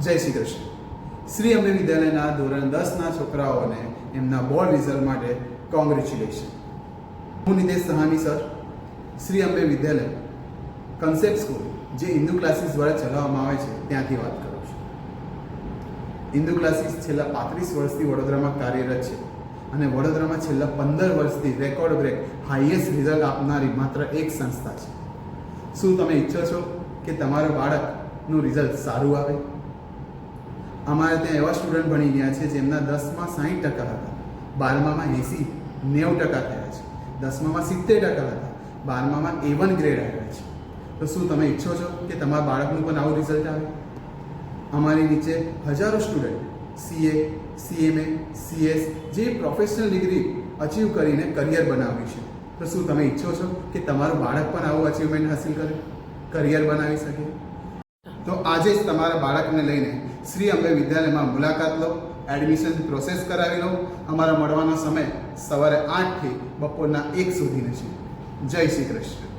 જય શ્રી કૃષ્ણ. શ્રી અંબે વિદ્યાલયના ધોરણ દસના છોકરાઓને એમના બોર્ડ રિઝલ્ટ માટે કોંગ્રેચ્યુલેશન હું Nitesh Sahani sir. Shri Ambe Vidyalaya concept school જે હિન્દુ ક્લાસીસ દ્વારા ચલાવવામાં આવે છે, ત્યાંથી વાત કરું છું. હિન્દુ ક્લાસીસ છેલ્લા પાંત્રીસ વર્ષથી વડોદરામાં કાર્યરત છે અને વડોદરામાં છેલ્લા પંદર વર્ષથી રેકોર્ડ બ્રેક હાઈએસ્ટ રિઝલ્ટ આપનારી માત્ર એક સંસ્થા છે. શું તમે ઈચ્છો છો કે તમારું બાળકનું રિઝલ્ટ સારું આવે? અમારે ત્યાં એવા સ્ટુડન્ટ ભણી ગયા છે જેમના દસમાં સાહીઠ ટકા હતા. બારમામાં એંસી, નેવું ટકા થયા છે. દસમામાં સિત્તેર ટકા હતા. બારમામાં એ વન ગ્રેડ આવ્યા છે. તો શું તમે ઈચ્છો છો કે તમારા બાળકનું પણ આવું રિઝલ્ટ આવે? અમારી નીચે હજારો સ્ટુડન્ટ સીએ સીએમએ સીએસ જે પ્રોફેશનલ ડિગ્રી અચીવ કરીને કરિયર બનાવ્યું છે તો શું તમે ઈચ્છો છો કે તમારું બાળક પણ આવું અચીવમેન્ટ હાસિલ કરે? કરિયર બનાવી શકે? તો આજે જ તમારા બાળકને લઈને શ્રી અંબે વિદ્યાલયમાં મુલાકાત લો એડમિશન પ્રોસેસ કરાવી લો. અમારા મળવાનો સમય સવારે આઠથી બપોરના એક સુધીનો છે. જય શ્રી કૃષ્ણ.